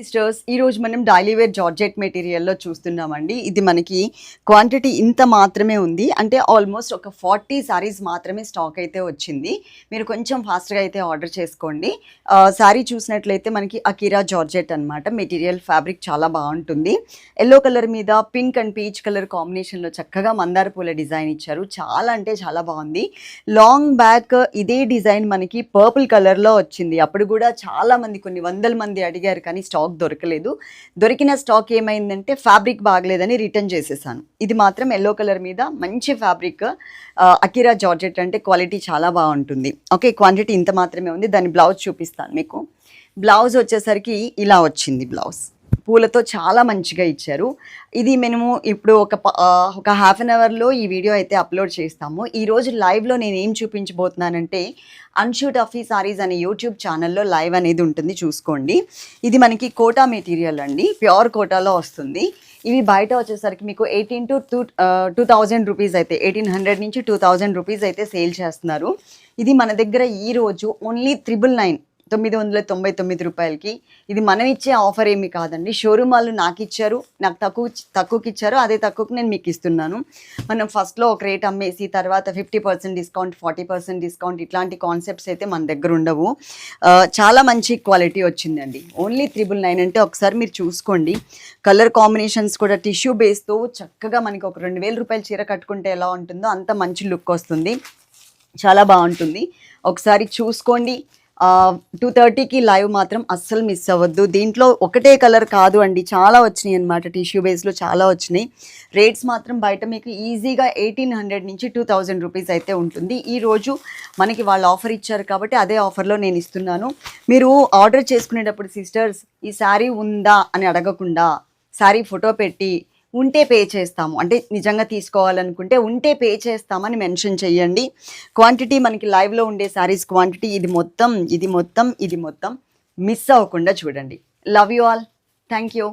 Sisters ఈ రోజు మనం డైలీ వేర్ జార్జెట్ మెటీరియల్లో చూస్తున్నామండి. ఇది మనకి క్వాంటిటీ ఇంత మాత్రమే ఉంది. అంటే ఆల్మోస్ట్ ఒక ఫార్టీ సారీస్ మాత్రమే స్టాక్ అయితే వచ్చింది. మీరు కొంచెం ఫాస్ట్గా అయితే ఆర్డర్ చేసుకోండి. శారీ చూసినట్లయితే మనకి అకీరా జార్జెట్ అన్నమాట. మెటీరియల్ ఫ్యాబ్రిక్ చాలా బాగుంటుంది. ఎల్లో కలర్ మీద పింక్ అండ్ పీచ్ కలర్ కాంబినేషన్లో చక్కగా మందార పూల డిజైన్ ఇచ్చారు. చాలా అంటే చాలా బాగుంది. లాంగ్ బ్యాక్ ఇదే డిజైన్ మనకి పర్పుల్ కలర్లో వచ్చింది. అప్పుడు కూడా చాలా మంది కొన్ని వందల మంది అడిగారు కానీ స్టాక్ దొరకలేదు. దొరికిన స్టాక్ ఏమైందంటే ఫ్యాబ్రిక్ బాగలేదని రిటర్న్ చేసేసాను. ఇది మాత్రం ఎల్లో కలర్ మీద మంచి ఫ్యాబ్రిక్ అకిరా జార్జెట్ అంటే క్వాలిటీ చాలా బాగుంటుంది. ఓకే క్వాంటిటీ ఇంత మాత్రమే ఉంది. దాని బ్లౌజ్ చూపిస్తాను మీకు. బ్లౌజ్ వచ్చేసరికి ఇలా వచ్చింది బ్లౌజ్. పూలతో చాలా మంచిగా ఇచ్చారు. ఇది మేము ఇప్పుడు ఒక ప- ఒక హాఫ్ అన్ అవర్లో ఈ వీడియో అయితే అప్లోడ్ చేస్తాము. ఈ రోజు లైవ్లో నేను ఏం చూపించబోతున్నానంటే అన్షూట్ అఫీ సారీస్ అనే యూట్యూబ్ ఛానల్లో లైవ్ అనేది ఉంటుంది చూసుకోండి. ఇది మనకి కోటా మెటీరియల్ అండి. ప్యూర్ కోటాలో వస్తుంది. ఇవి బయట వచ్చేసరికి మీకు eighteen to two two thousand rupees అయితే ఎయిటీన్ హండ్రెడ్ నుంచి టూ థౌజండ్ రూపీస్ అయితే సేల్ చేస్తున్నారు. ఇది మన దగ్గర ఈ రోజు ఓన్లీ త్రిబుల్ నైన్ తొమ్మిది వందల తొంభై తొమ్మిది రూపాయలకి. ఇది మనం ఇచ్చే ఆఫర్ ఏమి కాదండి. షోరూమ్ వాళ్ళు నాకు ఇచ్చారు నాకు తక్కువ తక్కువకి ఇచ్చారు అదే తక్కువకి నేను మీకు ఇస్తున్నాను మనం ఫస్ట్లో ఒక రేట్ అమ్మేసి తర్వాత fifty percent discount forty percent discount ఇట్లాంటి కాన్సెప్ట్స్ అయితే మన దగ్గర ఉండవు. చాలా మంచి క్వాలిటీ వచ్చిందండి. ఓన్లీ త్రిబుల్ నైన్ అంటే ఒకసారి మీరు చూసుకోండి. కలర్ కాంబినేషన్స్ కూడా టిష్యూ బేస్తో చక్కగా మనకి ఒక రెండు వేల రూపాయల చీర కట్టుకుంటే ఎలా ఉంటుందో అంత మంచి లుక్ వస్తుంది. చాలా బాగుంటుంది. ఒకసారి చూసుకోండి. టూ థర్టీకి లైవ్ మాత్రం అస్సలు మిస్ అవ్వద్దు. దీంట్లో ఒకటే కలర్ కాదు అండి. చాలా వచ్చినాయి అనమాట టిష్యూ బేస్లో చాలా వచ్చినాయి. రేట్స్ మాత్రం బయట మీకు ఈజీగా ఎయిటీన్ హండ్రెడ్ నుంచి టూ థౌజండ్ రూపీస్ అయితే ఉంటుంది. ఈ రోజు మనకి వాళ్ళు ఆఫర్ ఇచ్చారు కాబట్టి అదే ఆఫర్లో నేను ఇస్తున్నాను. మీరు ఆర్డర్ చేసుకునేటప్పుడు సిస్టర్స్ ఈ శారీ ఉందా? అని అడగకుండా శారీ ఫోటో పెట్టి ఉంటే పే చేస్తాము. అంటే నిజంగా తీసుకోవాలనుకుంటే ఉంటే పే చేస్తామని మెన్షన్ చేయండి. క్వాంటిటీ మనకి లైవ్లో ఉండే శారీస్ క్వాంటిటీ ఇది మొత్తం ఇది మొత్తం ఇది మొత్తం మిస్ అవ్వకుండా చూడండి. Love you all thank you